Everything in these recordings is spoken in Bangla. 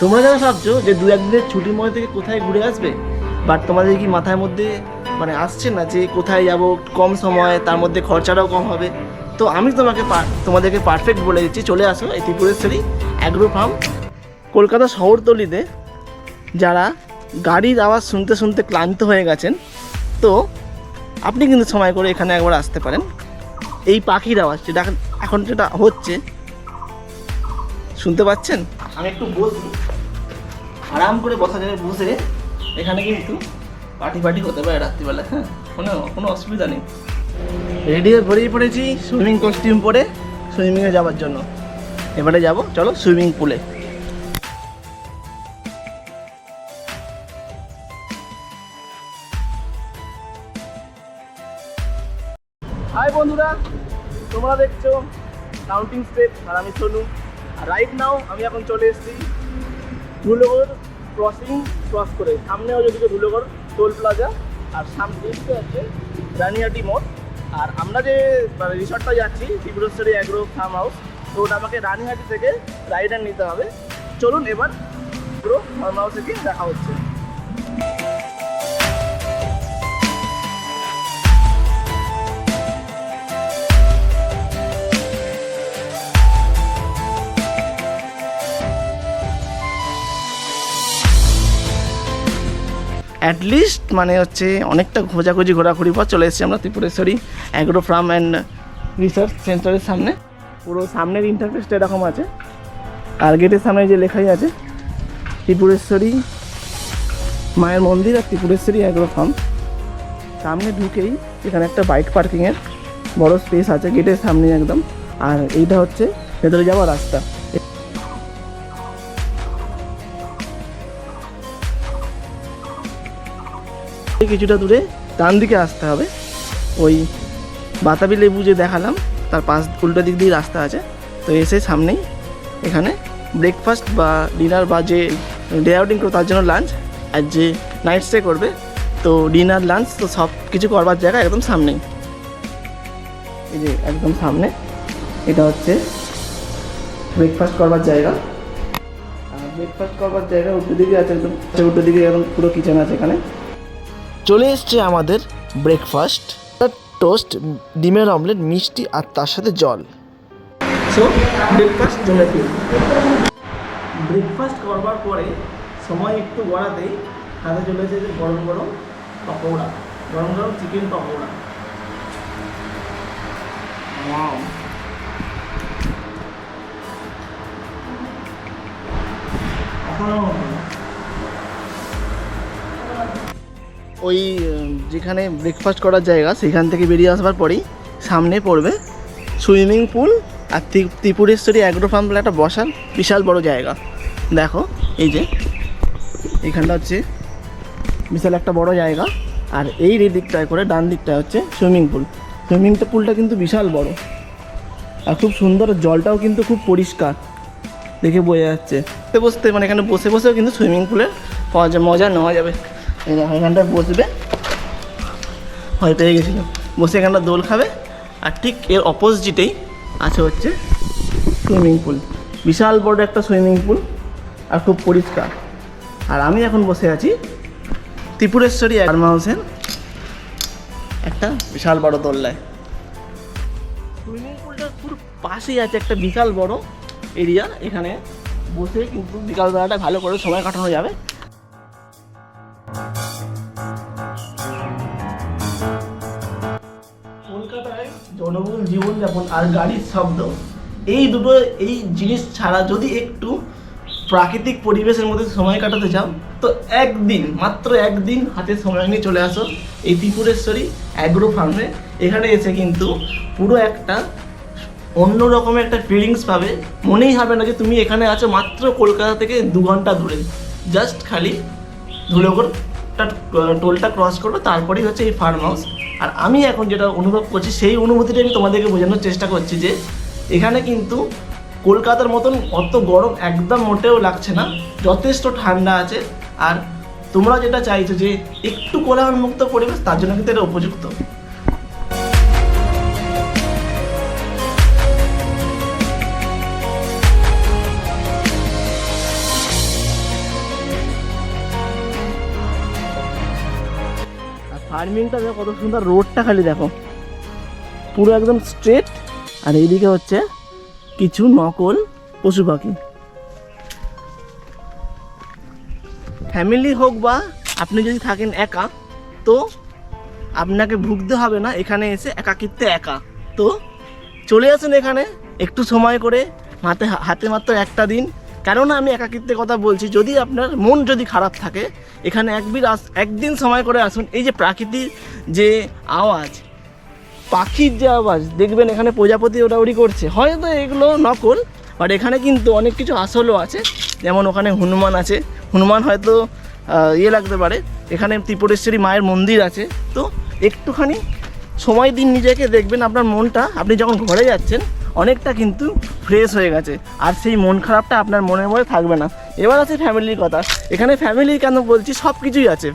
তোমরা যারা ভাবছ যে দু একদিনের ছুটির মধ্যে থেকে কোথায় ঘুরে আসবে? বাট তোমাদের কি মাথার মধ্যে মানে আসছে না যে কোথায় যাব, কম সময়, তার মধ্যে খরচাটাও কম হবে? তো আমি তোমাকে তোমাদেরকে পারফেক্ট বলে দিচ্ছি, চলে আসো এই ত্রিপুরেশ্বরী অ্যাগ্রো ফার্ম কলকাতা শহরতলিতে। যারা গাড়ির আওয়াজ শুনতে শুনতে ক্লান্ত হয়ে গেছেন, তো আপনি কিন্তু সময় করে এখানে একবার আসতে পারেন। এই পাখির আওয়াজ যেটা এখন যেটা হচ্ছে, শুনতে পাচ্ছেন? আমি একটু বসি আরাম করে বসা যাবে বসে। এখানে কিন্তু পার্টি পার্টি হতে পারে রাত্রিবেলা হ্যাঁ? কোনো কোনো অসুবিধা নেই। রেডি হয়ে বেরিয়ে পড়েছি সুইমিং কস্টিউম পরে, সুইমিংয়ে যাওয়ার জন্য। এবারে যাব, চলো সুইমিং পুলে। হাই বন্ধুরা, তোমরা দেখছ কাউন্টিং স্টেপ আর আমি সোনু। রাইট নাও আমি এখন চলে এসেছি ধুলোগড় ক্রসিং ক্রস করে। সামনে ওদিকে ধুলোগড় টোল প্লাজা আর সামনে দিকে আছে রানিয়াটি মোড়। আর আমরা যে মানে রিসর্টটা যাচ্ছি ত্রিপুরেশ্বরী অ্যাগ্রো ফার্ম হাউস তো ওটা আমাকে রানিহাটি থেকে রাইডার নিতে হবে। চলুন এবার পুরো ফার্ম হাউসে গিয়ে দেখা হচ্ছে। অ্যাটলিস্ট মানে হচ্ছে অনেকটা খোঁজাখুঁজি, ঘোরাঘুরি পর চলে এসেছি আমরা Tripureshwari agro farm and research সেন্টারের সামনে। পুরো সামনের ইন্টারফেসটা এরকম আছে। আর গেটের সামনে যে লেখাই আছে, ত্রিপুরেশ্বরী মায়ের মন্দির আর ত্রিপুরেশ্বরী অ্যাগ্রো ফার্ম সামনে ঢুকেই এখানে একটা বাইক পার্কিংয়ের বড় স্পেস আছে গেটের সামনে একদম। আর এইটা হচ্ছে ভেতরে যাওয়ার রাস্তা। কিছুটা দূরে ডান দিকে আসতে হবে। ওই বাতাবি লেবু যে দেখালাম, তার পাশ উল্টো দিক দিয়ে রাস্তা আছে। তো এসে সামনেই এখানে ব্রেকফাস্ট বা ডিনার বা যে ডে আউটিং করো, তার জন্য লাঞ্চ আর যে নাইট স্টে করবে, তো ডিনার লাঞ্চ তো সব কিছু করবার জায়গা একদম সামনেই। এই যে একদম সামনে, এটা হচ্ছে ব্রেকফাস্ট করবার জায়গা। আর ব্রেকফাস্ট করবার জায়গা উল্টো দিকে আছে একদম উল্টো দিকে একদম পুরো কিচেন আছে এখানে। চলে এসছে আমাদের ব্রেকফাস্ট টোস্ট ডিমের অমলেট মিষ্টি আর তার সাথে জল। সো ব্রেকফাস্ট ব্রেকফাস্ট করবার পরে সময় একটু গড়াতেই হাতে চলে এসেছে গরম গরম পকোড়া গরম গরম চিকেন পকোড়া। Wow. ওই যেখানে ব্রেকফাস্ট করার জায়গা, সেখান থেকে বেরিয়ে আসবার পরেই সামনে পড়বে সুইমিং পুল আর ত্রি- ত্রিপুরেশ্বরী অ্যাগ্রো ফার্ম বলে একটা বসার বিশাল বড় জায়গা। দেখো, এই যে, এখানটা হচ্ছে বিশাল একটা বড় জায়গা আর এই দিকটায় করে ডান দিকটায় হচ্ছে সুইমিং পুল সুইমিং পুলটা কিন্তু বিশাল বড় আর খুব সুন্দর জলটাও কিন্তু খুব পরিষ্কার দেখে বোঝা যাচ্ছে। বসতে মানে এখানে বসে বসেও কিন্তু সুইমিং পুলের পাওয়া যায় মজা নেওয়া যাবে। এখানটায় বসবে। হয়তো পেয়ে গেছিল। বসে এখানটা দোল খাবে। আর ঠিক এর অপোজিটেই আছে হচ্ছে সুইমিং পুল বিশাল বড় একটা সুইমিং পুল আর খুব পরিষ্কার। আর আমি এখন বসে আছি ত্রিপুরেশ্বরী ফার্ম হাউসের একটা বিশাল বড় দোল্লায় সুইমিং পুলটার পুরো পাশেই আছে একটা বিশাল বড় এরিয়া এখানে বসে কিন্তু বিকালবেলাটা ভালো করে সময় কাটানো যাবে। জীবনযাপন আর গাড়ির শব্দ, এই দুটো, এই জিনিস ছাড়া যদি একটু প্রাকৃতিক পরিবেশের মধ্যে সময় কাটাতে চাও, তো একদিন, মাত্র একদিন হাতে সময় নিয়ে চলে আসো এই ত্রিপুরেশ্বরী অ্যাগ্রো ফার্মে এখানে এসে কিন্তু পুরো একটা অন্য রকমের একটা ফিলিংস পাবে। মনেই হবে না যে তুমি এখানে আছো মাত্র কলকাতা থেকে দু ঘণ্টা দূরে জাস্ট খালি ধুলোগড়টা টোলটা ক্রস করবে, তারপরেই হচ্ছে এই ফার্ম হাউস আর আমি এখন যেটা অনুভব করছি, সেই অনুভূতিটা আমি তোমাদেরকে বোঝানোর চেষ্টা করছি যে, এখানে কিন্তু কলকাতার মতন অত গরম একদম মোটেও লাগছে না, যথেষ্ট ঠান্ডা আছে। আর তোমরা যেটা চাইছো যে, একটু কোলাহল মুক্ত পরিবেশ, তার জন্য কিন্তু এটা উপযুক্ত। ফার্মিংটা দেখো কত সুন্দর, রোডটা খালি দেখো। পুরো একদম স্ট্রেট আর এইদিকে হচ্ছে কিছু নকল পশু পাখি। ফ্যামিলি হোক বা আপনি যদি থাকেন একা, তো আপনাকে ভুগতে হবে না, এখানে এসে একাকিত্বে একা। তো চলে আসুন এখানে, একটু সময় করে, হাতে হাতে মাত্র একটা দিন। কেননা আমি একাকিত্বের কথা বলছি, যদি আপনার মন যদি খারাপ থাকে, এখানে একদিন আস একদিন সময় করে আসুন। এই যে প্রাকৃতিক যে আওয়াজ, পাখির যে আওয়াজ, দেখবেন এখানে প্রজাপতি ওড়াউড়ি করছে। হয়তো এগুলো নকল বাট এখানে কিন্তু অনেক কিছু আসলও আছে। যেমন ওখানে হনুমান আছে। হনুমান হয়তো ইয়ে লাগতে পারে। এখানে ত্রিপুরেশ্বরী মায়ের মন্দির আছে। তো একটুখানি সময় দিন নিজেকে, দেখবেন আপনার মনটা, আপনি যখন ঘরে যাচ্ছেন অনেকটা কিন্তু ফ্রেশ হয়ে গেছে। আর সেই মন খারাপটা আপনার মনের মধ্যে থাকবে না। এবার আছে ফ্যামিলির কথা। এখানে ফ্যামিলি কেন বলছি? সব কিছুই আছে।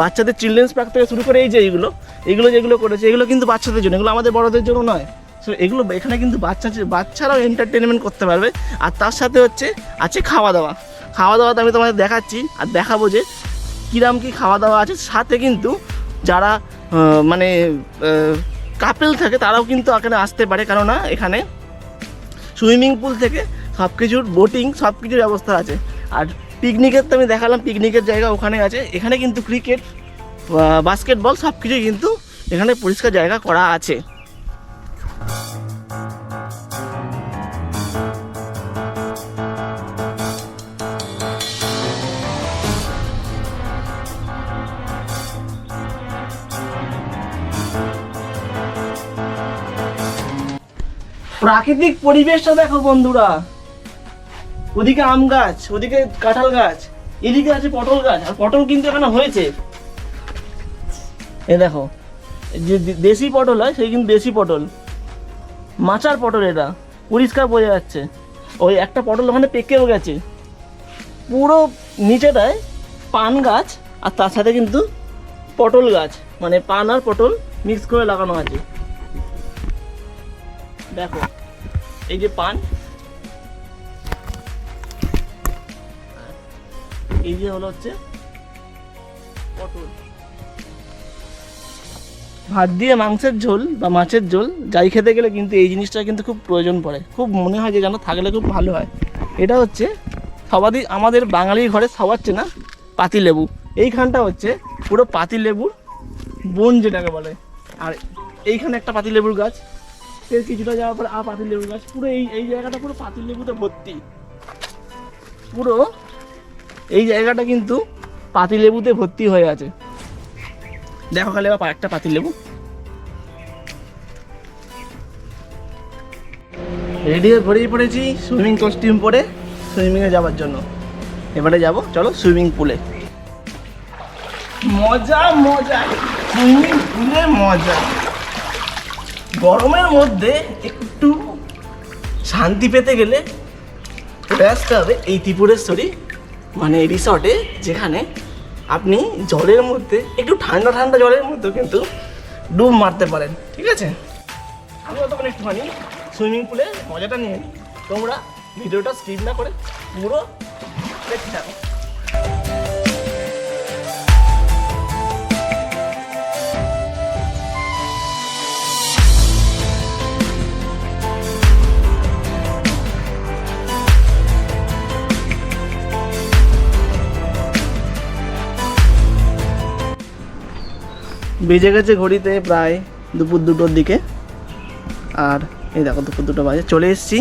বাচ্চাদের চিলড্রেন্স পার্ক থেকে শুরু করে এই যে এইগুলো এগুলো যেগুলো করেছে, এগুলো কিন্তু বাচ্চাদের জন্য, এগুলো আমাদের বড়দের জন্য নয়। সো এগুলো এখানে কিন্তু বাচ্চা, বাচ্চারাও এন্টারটেনমেন্ট করতে পারবে। আর তার সাথে হচ্ছে, আছে খাওয়া দাওয়া খাওয়া দাওয়াতে আমি তোমাদের দেখাচ্ছি, আর দেখাবো যে কিরাম কী খাওয়া দাওয়া আছে। সাথে কিন্তু যারা মানে কাপেল থাকে, তারাও কিন্তু এখানে আসতে পারে। কেননা, এখানে সুইমিং পুল থেকে সব কিছুর বোটিং সব কিছুর ব্যবস্থা আছে। আর পিকনিকের তো আমি দেখালাম পিকনিকের জায়গা ওখানে আছে। এখানে কিন্তু ক্রিকেট বাস্কেটবল সব কিছুই কিন্তু এখানে পরিষ্কার জায়গা করা আছে। প্রাকৃতিক পরিবেশটা দেখো বন্ধুরা। ওদিকে আম গাছ, ওদিকে কাঁঠাল গাছ, এদিকে আছে পটল গাছ, আর পটল কিন্তু এখানে হয়েছে। এ দেখো, যে দেশি পটল হয়, সেই কিন্তু দেশি পটল। মাচার পটল এটা, পরিষ্কার বোঝা যাচ্ছে। ওই একটা পটল ওখানে পেকেও গেছে। পুরো নিচেটায় পান গাছ, আর তার সাথে কিন্তু পটল গাছ মানে পান আর পটল মিক্স করে লাগানো আছে। দেখো। এই যে পান। এই যে হলো হচ্ছে পটল। ভাত দিয়ে মাংসের ঝোল বা মাছের ঝোল, যাই খেতে গেলে কিন্তু এই জিনিসটা কিন্তু খুব প্রয়োজন পড়ে। খুব মনে হয় যে যেন থাকলে খুব ভালো হয়। এটা হচ্ছে সবারই আমাদের বাঙালির ঘরে সবার চেনা পাতিলেবু এইখানটা হচ্ছে পুরো পাতিলেবুর বন যেটাকে বলে। আর এইখানে একটা পাতিলেবুর গাছ। এর কিছুটা যাওয়ার পর আর পাতিলেবুর গাছ। পুরো এই এই জায়গাটা পুরো পাতিলেবুতে ভর্তি। পুরো এই জায়গাটা কিন্তু পাতিলেবুতে ভর্তি হয়ে আছে। দেখো খালি এবার একটা পাতিলেবু রেডি হয়ে বেরিয়ে পড়েছি সুইমিং কস্টিউম পরে সুইমিংয়ে যাওয়ার জন্য। এবারে যাব, চলো সুইমিং পুলে মজা মজা। সুইমিং পুলে মজা। গরমের মধ্যে একটু শান্তি পেতে গেলে চলে আসতে হবে এই ত্রিপুরেশ্বরী মানে রিসর্টে যেখানে আপনি জলের মধ্যে, একটু ঠান্ডা ঠান্ডা জলের মধ্যে কিন্তু ডুব মারতে পারেন, ঠিক আছে? আমি ততক্ষণ একটুখানি সুইমিং পুলে মজাটা নিয়ে নিই তোমরা ভিডিওটা স্কিপ না করে পুরো দেখতে থাকো। বেজে গেছে ঘড়িতে প্রায় দুপুর দুটোর দিকে। আর এই দেখো, দুপুর দুটো বাজে। চলে এসেছি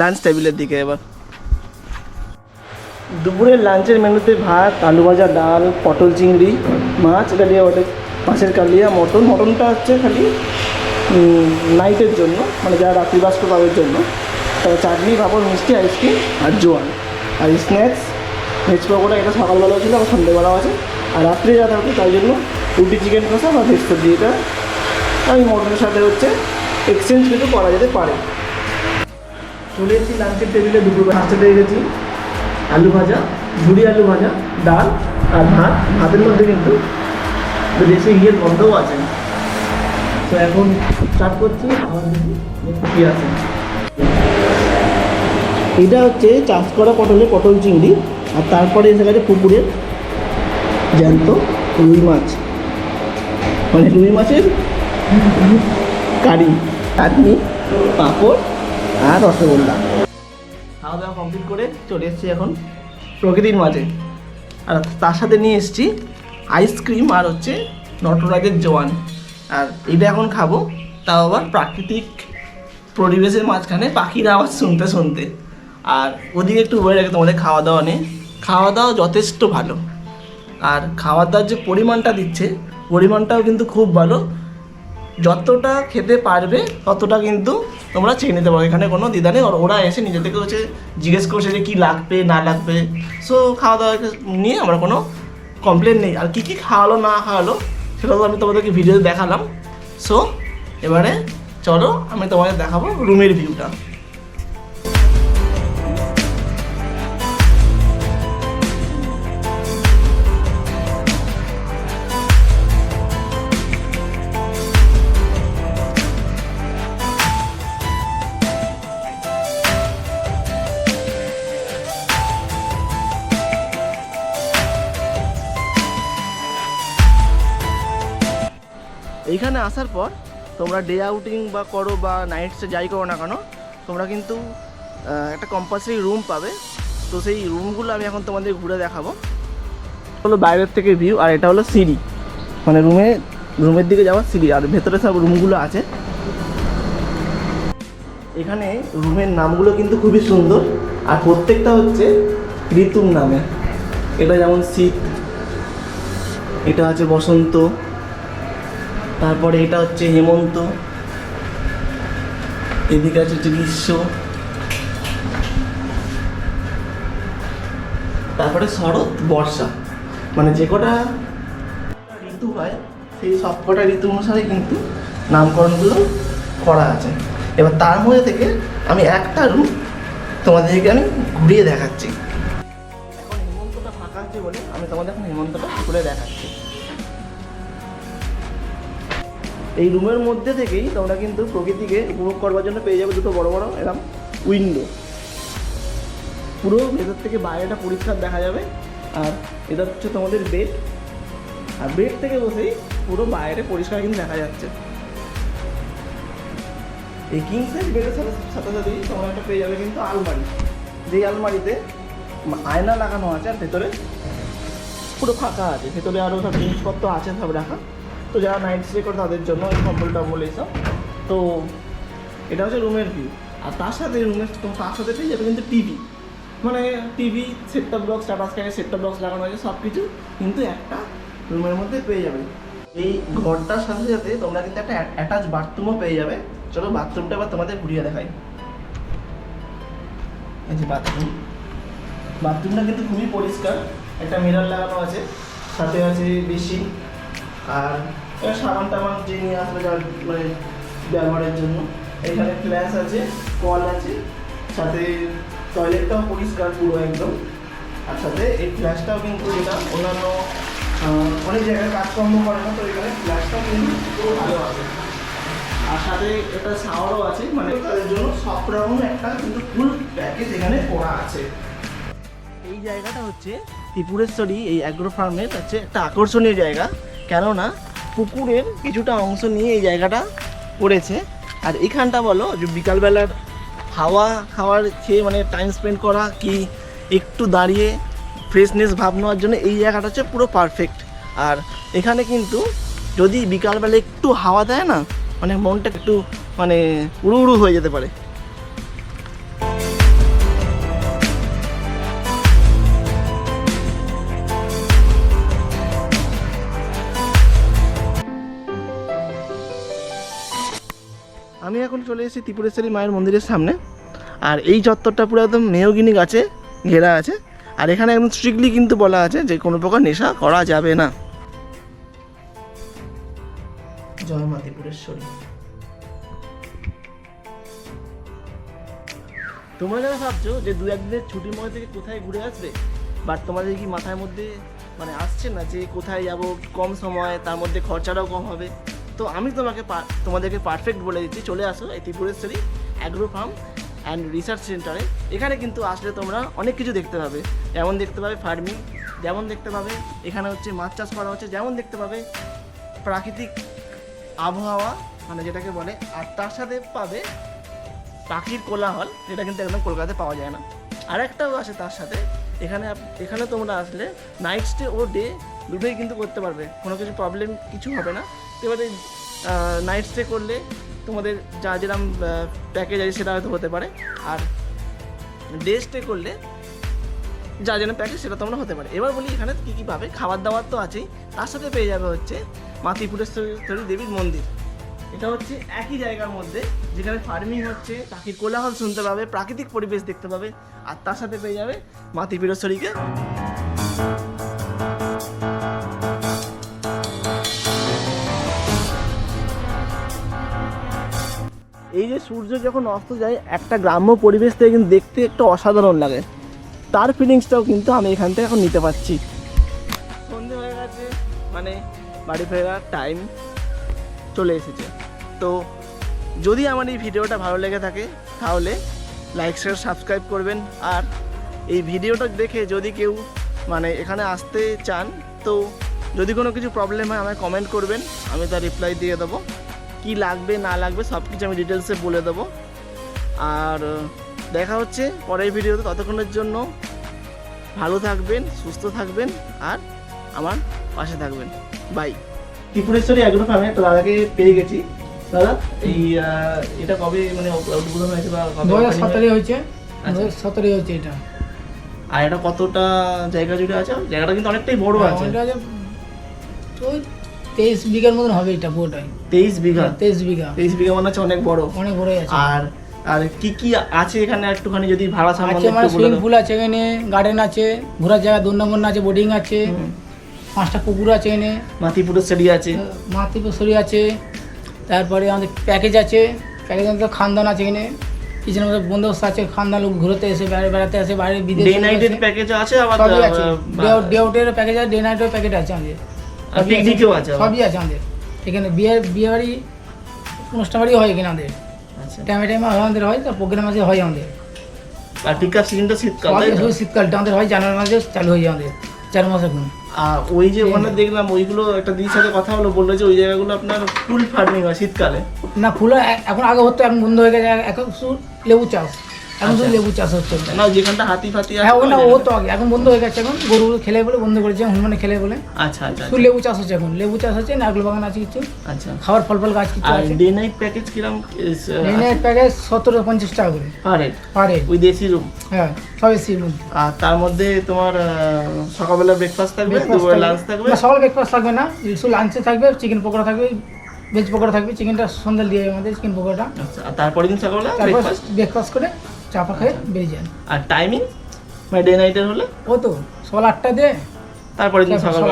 লাঞ্চ টেবিলের দিকে এবার। দুপুরের লাঞ্চের মেনুতে ভাত, আলু ভাজা, ডাল, পটল চিংড়ি, মাছ দিয়ে ওটা মাছের কালিয়া, মটন। মটনটা হচ্ছে খালি নাইটের জন্য মানে যারা রাত্রিবাস পাবের জন্য। তবে চাটনি পাঁপড় মিষ্টি আইসক্রিম আর জোয়ান। আর স্ন্যাক্স ভেজ পকোড়া, এটা সকালবেলাও ছিল, আবার সন্ধ্যেবেলাও আছে। আর রাত্রে যা থাকবে তাই জন্য রুটি চিকেন কষা বা ভেজ সবজি এটা ওই মটনের সাথে হচ্ছে এক্সচেঞ্জ কিন্তু করা যেতে পারে। চলে এসেছি লাঞ্চের টেবিলে দুপুর লাঞ্চে পেয়ে গেছি আলু ভাজা ঝুড়ি আলু ভাজা, ডাল আর ভাত। ভাতের মধ্যে কিন্তু দেশে ঘিয়ের গন্ধও আছে। তো এখন স্টার্ট করছি। আমার কি আছে। এটা হচ্ছে চাষ করা পটলে পটল চিংড়ি আর তারপরে এসে গেছে পুকুরের জ্যান্ত রুই মাছ। মানে রুই মাছের কারি, চাটনি, পাঁপড় আর রসগোল্লা। খাওয়া দাওয়া কমপ্লিট করে চলে এসেছি এখন প্রকৃতির মাঝে। আর তার সাথে নিয়ে এসেছি আইসক্রিম আর হচ্ছে নটরাজের জোয়ান। আর এটা এখন খাব, তাও আবার প্রাকৃতিক পরিবেশের মাঝখানে পাখির আওয়াজ শুনতে শুনতে। আর ওদিকে একটু বলে রাখি, তোমাদের খাওয়া দাওয়া নেই। খাওয়া দাওয়া যথেষ্ট ভালো। আর খাওয়া দাওয়ার যে পরিমাণটা দিচ্ছে পরিমাণটাও কিন্তু খুব ভালো। যতটা খেতে পারবে, ততটা কিন্তু তোমরা চেয়ে নিতে পারো। এখানে কোনো দ্বিধা নেই। ওরা এসে নিজে থেকে হচ্ছে জিজ্ঞেস করছে যে কী লাগবে, না লাগবে। সো খাওয়া দাওয়া নিয়ে আমরা কোনো কমপ্লেন নেই। আর কী কী খাওয়ালো, না খাওয়ালো, সেটা তো আমি তোমাদেরকে ভিডিও দেখালাম। সো এবারে চলো, আমি তোমাদের দেখাবো রুমের ভিউটা এইখানে আসার পর তোমরা ডে আউটিং বা করো বা নাইটসে যাই করো না কেন, তোমরা কিন্তু একটা কম্পালসারি রুম পাবে। তো সেই রুমগুলো আমি এখন তোমাদের ঘুরে দেখাবো। হলো বাইরের থেকে ভিউ আর এটা হলো সিঁড়ি। মানে রুমে রুমের দিকে যাওয়ার সিঁড়ি, আর ভেতরে সব রুমগুলো আছে। এখানে রুমের নামগুলো কিন্তু খুবই সুন্দর, আর প্রত্যেকটা হচ্ছে ঋতুর নামে। এটা যেমন শীত, এটা আছে বসন্ত তারপরে এটা হচ্ছে হেমন্ত, এদিকে আছে হচ্ছে গ্রীষ্ম। তারপরে শরৎ, বর্ষা। মানে যে কটা ঋতু হয়, সেই সব কটা ঋতু অনুসারে কিন্তু নামকরণগুলো করা আছে। এবার তার মধ্যে থেকে আমি একটা রূপ তোমাদেরকে আমি ঘুরিয়ে দেখাচ্ছি। এখন হেমন্তটা ফাঁকা আছে বলে আমি তোমাদের এখন হেমন্তটা ঘুরে দেখাচ্ছি। এই রুমের মধ্যে থেকেই তোমরা কিন্তু প্রকৃতিকে উপভোগ করবার জন্য পেয়ে যাবে দুটো বড় বড় এরকম উইন্ডো পুরো ভেতর থেকে বাইরেটা পরিষ্কার দেখা যাবে। আর এটা হচ্ছে তোমাদের বেড আর বেড থেকে বসেই পুরো বাইরে পরিষ্কার কিন্তু দেখা যাচ্ছে। এই কিং সাইজ বেডের সাথে সাথে সাথেই তোমরা একটা পেয়ে যাবে কিন্তু আলমারি। যেই আলমারিতে আয়না লাগানো আছে আর ভেতরে পুরো ফাঁকা আছে। ভেতরে আরও সব জিনিসপত্র আছে সব রাখা। তো যারা নাইট স্টে করে তাদের জন্য এই কম্বল টম্বল এইসব তো এটা হচ্ছে রুমের ভিউ আর তার সাথে রুমের তার সাথে যাবে কিন্তু টিভি মানে TV set top box Tata স্কাইয়ের set top box লাগানো আছে সব কিছু কিন্তু একটা রুমের মধ্যে পেয়ে যাবে। এই ঘরটার সাথে সাথে তোমরা কিন্তু একটা অ্যাটাচ বাথরুমও পেয়ে যাবে। চলো বাথরুমটা আবার তোমাদের ঘুরিয়ে দেখাই। এই যে বাথরুম বাথরুমটা কিন্তু খুবই পরিষ্কার। একটা মিরর লাগানো আছে। সাথে আছে বেসিন আর সাবান টাবান যে নিয়ে আসবে যার মানে ব্যবহারের জন্য, এখানে ফ্ল্যাশ আছে, কল আছে, সাথে টয়লেটটাও পরিষ্কার পুরো একদম। আর সাথে এই ফ্ল্যাশটাও কিন্তু যেটা অন্যান্য অনেক জায়গায় কাজকর্ম করে না, তো এখানে ফ্ল্যাশটাও কিন্তু পুরো ভালো আছে। আর সাথে একটা শাওয়ারও আছে মানে তাদের জন্য সব রকম একটা কিন্তু ফুল প্যাকেজ এখানে করা আছে। এই জায়গাটা হচ্ছে ত্রিপুরেশ্বরী, এই অ্যাগ্রো ফার্মের হচ্ছে একটা আকর্ষণীয় জায়গা। কেননা পুকুরের কিছুটা অংশ নিয়ে এই জায়গাটা পড়েছে। আর এখানটা বলো যে বিকালবেলার হাওয়া, খাওয়ার খেয়ে মানে টাইম স্পেন্ড করা কি একটু দাঁড়িয়ে ফ্রেশনেস ভাব নেওয়ার জন্য এই জায়গাটা হচ্ছে পুরো পারফেক্ট আর এখানে কিন্তু যদি বিকালবেলা একটু হাওয়া দেয় না মানে মনটা একটু মানে উড়ু উড়ু হয়ে যেতে পারে। চলে এসেছি ত্রিপুরেশ্বরী মায়ের মন্দিরের সামনে। আর এই চত্বরটা পুরো একদম মেয়গিনি গাছে ঘেরা আছে। আর এখানে একদম স্ট্রিক্টলি কিন্তু বলা আছে যে কোনো প্রকার নেশা করা যাবে না। জয় মা ত্রিপুরেশ্বরী। তোমরা যারা ভাবছ যে দু একদিনের ছুটির মধ্যে থেকে কোথায় ঘুরে আসবে বাট তোমাদের কি মাথার মধ্যে মানে আসছে না যে কোথায় যাব, কম সময়, তার মধ্যে খরচাটাও কম হবে? তো আমি তোমাকে তোমাদেরকে পারফেক্ট বলে দিচ্ছি। চলে আসো এই Tripureshwari agro farm and research সেন্টারে এখানে কিন্তু আসলে তোমরা অনেক কিছু দেখতে পাবে। যেমন দেখতে পাবে ফার্মিং যেমন দেখতে পাবে এখানে হচ্ছে মাছ চাষ করা হচ্ছে, যেমন দেখতে পাবে প্রাকৃতিক আবহাওয়া মানে যেটাকে বলে, আর তার সাথে পাবে পাখির কোলাহল, যেটা কিন্তু একদম কলকাতাতে পাওয়া যায় না। আরেকটাও আছে তার সাথে। এখানে এখানে তোমরা আসলে নাইট স্টে ও ডে দুটোই কিন্তু করতে পারবে। কোনো কিছু প্রবলেম কিছু হবে না। এবারে নাইট স্টে করলে তোমাদের যা যেরকম প্যাকেজ আছে সেটা হয়তো হতে পারে। আর ডে স্টে করলে যা যেন প্যাকেজ সেটা তোমরা হতে পারে। এবার বলি এখানে কী কী পাবে। খাবার দাবার তো আছেই। তার সাথে পেয়ে যাবে হচ্ছে মা ত্রিপুরেশ্বরী দেবীর মন্দির। এটা হচ্ছে একই জায়গার মধ্যে, যেখানে ফার্মিং হচ্ছে, পাখির কোলাহল শুনতে পাবে, প্রাকৃতিক পরিবেশ দেখতে পাবে, আর তার সাথে পেয়ে যাবে মা এই যে সূর্য যখন অস্ত যায়, একটা গ্রাম্য পরিবেশ থেকে কিন্তু দেখতে একটু অসাধারণ লাগে। তার ফিলিংসটাও কিন্তু আমি এখান থেকে এখন নিতে পারছি। সন্ধে হয়ে গেছে মানে বাড়ি ফেরার টাইম চলে এসেছে। তো যদি আমার এই ভিডিওটা ভালো লেগে থাকে, তাহলে লাইক শেয়ার সাবস্ক্রাইব করবেন। আর এই ভিডিওটা দেখে যদি কেউ মানে এখানে আসতে চান, তো যদি কোনো কিছু প্রবলেম হয়, আমায় কমেন্ট করবেন। আমি তার রিপ্লাই দিয়ে দেবো। কি লাগবে না লাগবে সব কিছু আমি ডিটেলসে বলে দেবো। আর দেখা হচ্ছে পরের ভিডিওতে ততক্ষণের জন্য ভালো থাকবেন সুস্থ থাকবেন আর আমার পাশে থাকবেন। বাই ত্রিপুরেশ্বরী এগুলো আমি একটা দাদাকে পেয়ে গেছি। দাদা এই এটা কবে মানে উদ্বোধন হয়েছে বা দু হাজার হয়েছে? হয়েছে। আচ্ছা। হচ্ছে এটা। আর এটা কতটা জায়গা জুড়ে আছে? জায়গাটা কিন্তু অনেকটাই বড় আছে। ওইটা ওই তেইশ বিঘার মতন হবে এটা পুরোটাই। তেইশ বিঘা? তেইশ বিঘা। তেইশ বিঘা মনে হচ্ছে অনেক বড়। অনেক বড়ই আছে। আর আর কি কি আছে এখানে একটুখানি যদি ভাড়া আছে সম্বন্ধে মানে সুইমিং পুল আছে এখানে গার্ডেন আছে ঘোরার জায়গা দু নম্বর আছে বোর্ডিং আছে পাঁচটা পুকুর আছে এখানে। মাতিপুরেশ্বরী আছে। মাতৃপশ্বরী আছে তারপরে আমাদের প্যাকেজ আছে। প্যাকেজ মধ্যে খানদান আছে এখানে। পিছনে আমাদের বন্দোবস্ত আছে খানদান লোক ঘুরতে এসে বেড়া- বেড়াতে আসে বাইরে বিদেশ ডে নাইটের প্যাকেজ আছে আবার ডে আউটের প্যাকেজ আছে ডে নাইটের প্যাকেজ আছে আমাদের। পিকনিকেও আছে সবই আছে আমাদের। এখানে বিয়ে বিয়ে বাড়ি অনুষ্ঠান বাড়ি হয় এখানে আমাদের। আচ্ছা। টাইমে টাইমে হয় আমাদের হয় তো প্রোগ্রাম আছে হয় আমাদের। আর পিক আপ সিজনটা শীতকাল? শুধু শীতকালটা আমাদের হয় জানুয়ারি মাসে চালু হয়ে যায় আমাদের চার মাস এখন। আর ওই যে ওখানে দেখলাম ওইগুলো একটা দিদির সাথে কথা হলো বলল যে ওই জায়গাগুলো আপনার ফুল ফার্মিং হয় শীতকালে। না ফুল এখন আগে হতো এখন বন্ধ হয়ে গেছে এখন লেবু চাষ। এখন শুধু আচ্ছা। লেবু চাষ হচ্ছে না যেখানটা হাতি ফাতি আছে হ্যাঁ ও তো আগে এখন বন্ধ হয়ে গেছে এখন গরু খেলে বলে বন্ধ করেছে হনুমানে খেলে বলে। আচ্ছা আচ্ছা শুধু লেবু চাষ হচ্ছে এখন লেবু চাষ হচ্ছে নারকেল বাগান আছে কিছু আচ্ছা। খাবার ফল ফল গাছ কিছু আছে। ডে নাইট প্যাকেজ কিরম ট্রেনের প্যাকেজ সতেরো পঞ্চাশ টাকা করে। পার পার ওই দেশি রুম হ্যাঁ সব এসির মধ্যে আর তার মধ্যে তোমার সকালবেলা ব্রেকফাস্ট থাকবে দুপুরে লাঞ্চ থাকবে। না সকাল ব্রেকফাস্ট থাকবে না শুধু লাঞ্চে থাকবে চিকেন পকোড়া থাকবে ভেজ পকোড়া থাকবে চিকেনটা সন্ধ্যা দিয়ে আমাদের চিকেন পকোড়াটা। আচ্ছা আর তারপরের দিন সকালবেলা ব্রেকফাস্ট ব্রেকফাস্ট করে চা পা খেয়ে বেরিয়ে যান। আর টাইমিং মানে ডে নাইটের হলে? ও তো সকাল আটটা দিয়ে তারপরের দিন সকাল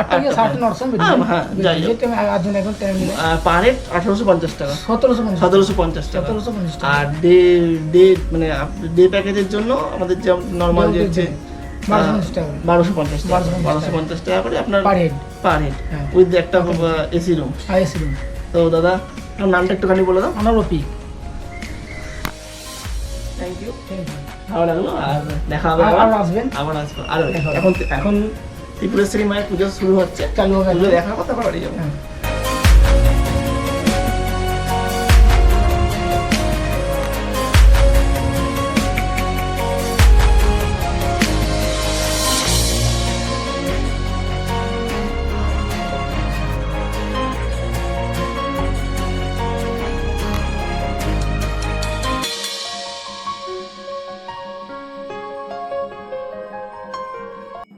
আটটা। গিয়ে সাড়ে নটার সময় হ্যাঁ, হ্যাঁ, আধুন এখন টাইম পার হেড আঠারোশো পঞ্চাশ টাকা। সতেরোশো সতেরোশো পঞ্চাশ টাকা। সতেরোশো পঞ্চাশ টাকা। আর ডে ডে মানে ডে প্যাকেজের জন্য আমাদের যে নর্মাল যে হচ্ছে বারোশো পঞ্চাশ টাকা বারোশো পঞ্চাশ টাকা। 1250 বারোশো পঞ্চাশ টাকা করে আপনার পার হেড পার হেড হ্যাঁ। উইথ একটা এসি রুম এসি রুম তো দাদা আপনার নামটা একটুখানি বলে দাও। আমার রফিক। থ্যাংক ইউ ভালো লাগল? আর দেখা হবে আবার। আসবেন? আবার আসব। আর দেখা এখন এখন ত্রিপুরেশ্বরী মায়ের পুজো শুরু হচ্ছে। চালু হবে। দেখা দেখার কথা বাড়ি যাব। হ্যাঁ।